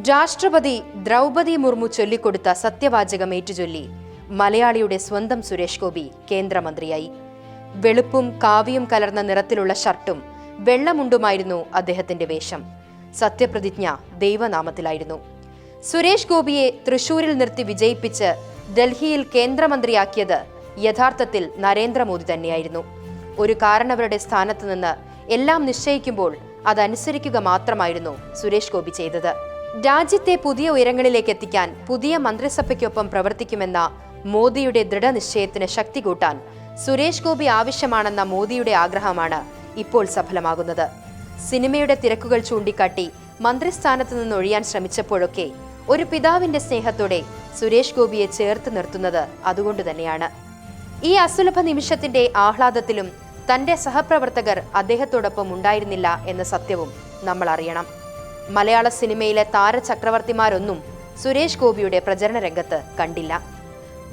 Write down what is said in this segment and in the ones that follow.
രാഷ്ട്രപതി ദ്രൗപതി മുർമു ചൊല്ലിക്കൊടുത്ത സത്യവാചകം ഏറ്റുചൊല്ലി. മലയാളിയുടെ സ്വന്തം സുരേഷ് ഗോപി കേന്ദ്രമന്ത്രിയായി. വെളുപ്പും കാവ്യം കലർന്ന നിറത്തിലുള്ള ഷർട്ടും വെള്ളമുണ്ടുമായിരുന്നു അദ്ദേഹത്തിന്റെ വേഷം. സത്യപ്രതിജ്ഞ ദൈവനാമത്തിലായിരുന്നു. സുരേഷ് ഗോപിയെ തൃശൂരിൽ നിർത്തി വിജയിപ്പിച്ച് ഡൽഹിയിൽ കേന്ദ്രമന്ത്രിയാക്കിയത് യഥാർത്ഥത്തിൽ നരേന്ദ്രമോദി തന്നെയായിരുന്നു. ഒരു കാരണവരുടെ സ്ഥാനത്ത് നിന്ന് എല്ലാം നിശ്ചയിക്കുമ്പോൾ അതനുസരിക്കുക മാത്രമായിരുന്നു സുരേഷ് ഗോപി ചെയ്തത്. രാജ്യത്തെ പുതിയ ഉയരങ്ങളിലേക്ക് എത്തിക്കാൻ പുതിയ മന്ത്രിസഭയ്ക്കൊപ്പം പ്രവർത്തിക്കുമെന്ന മോദിയുടെ ദൃഢനിശ്ചയത്തിന് ശക്തി കൂട്ടാൻ സുരേഷ് ഗോപി ആവശ്യമാണെന്ന മോദിയുടെ ആഗ്രഹമാണ് ഇപ്പോൾ സഫലമാകുന്നത്. സിനിമയുടെ തിരക്കുകൾ ചൂണ്ടിക്കാട്ടി മന്ത്രിസ്ഥാനത്ത് നിന്ന് ഒഴിയാൻ ശ്രമിച്ചപ്പോഴൊക്കെ ഒരു പിതാവിന്റെ സ്നേഹത്തോടെ സുരേഷ് ഗോപിയെ ചേർത്ത് നിർത്തുന്നത് അതുകൊണ്ട് തന്നെയാണ്. ഈ അസുലഭ നിമിഷത്തിന്റെ ആഹ്ലാദത്തിലും തന്റെ സഹപ്രവർത്തകർ അദ്ദേഹത്തോടൊപ്പം ഉണ്ടായിരുന്നില്ല എന്ന സത്യവും നമ്മൾ അറിയണം. മലയാള സിനിമയിലെ താരചക്രവർത്തിമാരൊന്നും സുരേഷ് ഗോപിയുടെ പ്രചരണ രംഗത്ത് കണ്ടില്ല.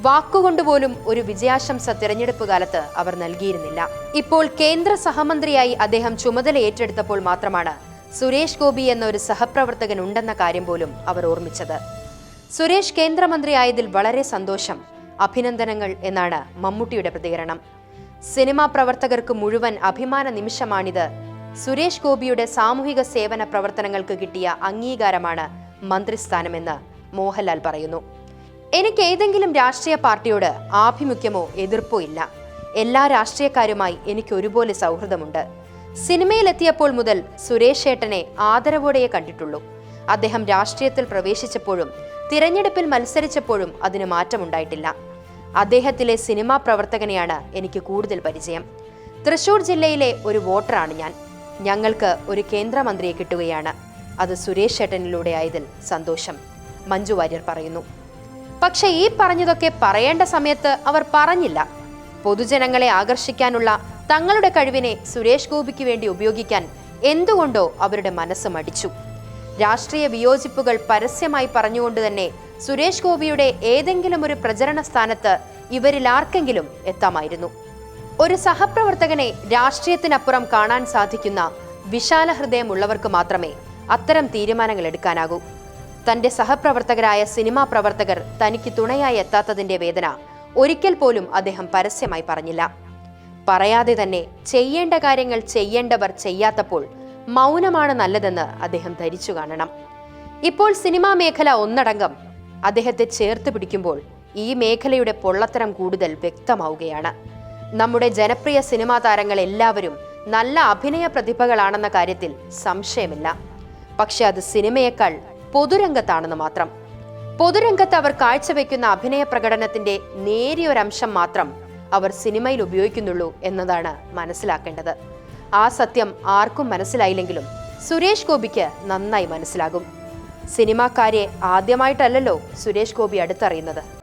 വാക്കുകൊണ്ടുപോലും ഒരു വിജയാശംസ തിരഞ്ഞെടുപ്പ് കാലത്ത് അവർ നൽകിയിരുന്നില്ല. ഇപ്പോൾ കേന്ദ്ര സഹമന്ത്രിയായി അദ്ദേഹം ചുമതല ഏറ്റെടുത്തപ്പോൾ മാത്രമാണ് സുരേഷ് ഗോപി എന്ന ഒരു സഹപ്രവർത്തകൻ ഉണ്ടെന്ന കാര്യം പോലും അവർ ഓർമ്മിച്ചത്. സുരേഷ് കേന്ദ്രമന്ത്രിയായതിൽ വളരെ സന്തോഷം അഭിനന്ദനങ്ങൾ എന്നാണ് മമ്മൂട്ടിയുടെ പ്രതികരണം. സിനിമാ പ്രവർത്തകർക്ക് മുഴുവൻ അഭിമാന നിമിഷമാണിത് സുരേഷ് ഗോപിയുടെ സാമൂഹിക സേവന പ്രവർത്തനങ്ങൾക്ക് കിട്ടിയ അംഗീകാരമാണ് മന്ത്രിസ്ഥാനമെന്ന് മോഹൻലാൽ പറയുന്നു. എനിക്ക് ഏതെങ്കിലും രാഷ്ട്രീയ പാർട്ടിയോട് ആഭിമുഖ്യമോ എതിർപ്പോ ഇല്ല. എല്ലാ രാഷ്ട്രീയക്കാരുമായി എനിക്ക് ഒരുപോലെ സൗഹൃദമുണ്ട്. സിനിമയിലെത്തിയപ്പോൾ മുതൽ സുരേഷ് ഏട്ടനെ ആദരവോടെയേ കണ്ടിട്ടുള്ളൂ. അദ്ദേഹം രാഷ്ട്രീയത്തിൽ പ്രവേശിച്ചപ്പോഴും തിരഞ്ഞെടുപ്പിൽ മത്സരിച്ചപ്പോഴും അതിന് മാറ്റമുണ്ടായിട്ടില്ല. അദ്ദേഹത്തിലെ സിനിമാ പ്രവർത്തകനെയാണ് എനിക്ക് കൂടുതൽ പരിചയം. തൃശൂർ ജില്ലയിലെ ഒരു വോട്ടറാണ് ഞാൻ. ഞങ്ങൾക്ക് ഒരു കേന്ദ്രമന്ത്രിയെ കിട്ടുകയാണ്. അത് സുരേഷ് ഏട്ടനിലൂടെ ആയതിൽ സന്തോഷം. മഞ്ജു വാര്യർ പറയുന്നു. പക്ഷേ ഈ പറഞ്ഞതൊക്കെ പറയേണ്ട സമയത്ത് അവർ പറഞ്ഞില്ല. പൊതുജനങ്ങളെ ആകർഷിക്കാനുള്ള തങ്ങളുടെ കഴിവിനെ സുരേഷ് ഗോപിക്ക് വേണ്ടി ഉപയോഗിക്കാൻ എന്തുകൊണ്ടോ അവരുടെ മനസ്സ് മടിച്ചു. രാഷ്ട്രീയ വിയോജിപ്പുകൾ പരസ്യമായി പറഞ്ഞുകൊണ്ട് തന്നെ സുരേഷ് ഗോപിയുടെ ഏതെങ്കിലും ഒരു പ്രചരണ സ്ഥാനത്ത് ഇവരിൽ ആർക്കെങ്കിലും എത്താമായിരുന്നു. ഒരു സഹപ്രവർത്തകനെ രാഷ്ട്രീയത്തിനപ്പുറം കാണാൻ സാധിക്കുന്ന വിശാല ഹൃദയമുള്ളവർക്ക് മാത്രമേ അത്തരം തീരുമാനങ്ങൾ എടുക്കാനാകൂ. തന്റെ സഹപ്രവർത്തകരായ സിനിമാ പ്രവർത്തകർ തനിക്ക് തുണയായി എത്താത്തതിന്റെ വേദന ഒരിക്കൽ പോലും അദ്ദേഹം പരസ്യമായി പറഞ്ഞില്ല. പറയാതെ തന്നെ ചെയ്യേണ്ട കാര്യങ്ങൾ ചെയ്യേണ്ടവർ ചെയ്യാത്തപ്പോൾ മൗനമാണ് നല്ലതെന്ന് അദ്ദേഹം ധരിച്ചു കാണണം. ഇപ്പോൾ സിനിമാ മേഖല ഒന്നടങ്കം അദ്ദേഹത്തെ ചേർത്ത് പിടിക്കുമ്പോൾ ഈ മേഖലയുടെ പൊള്ളത്തരം കൂടുതൽ വ്യക്തമാവുകയാണ്. നമ്മുടെ ജനപ്രിയ സിനിമാ താരങ്ങൾ എല്ലാവരും നല്ല അഭിനയ പ്രതിഭകളാണെന്ന കാര്യത്തിൽ സംശയമില്ല. പക്ഷെ അത് സിനിമയേക്കാൾ പൊതുരംഗത്താണെന്ന് മാത്രം. പൊതുരംഗത്ത് അവർ കാഴ്ചവെക്കുന്ന അഭിനയ പ്രകടനത്തിന്റെ നേരിയൊരംശം മാത്രം അവർ സിനിമയിൽ ഉപയോഗിക്കുന്നുള്ളൂ എന്നതാണ് മനസ്സിലാക്കേണ്ടത്. ആ സത്യം ആർക്കും മനസ്സിലായില്ലെങ്കിലും സുരേഷ് ഗോപിക്ക് നന്നായി മനസ്സിലാകും. സിനിമാക്കാരെ ആദ്യമായിട്ടല്ലല്ലോ സുരേഷ് ഗോപി അടുത്തറിയുന്നത്.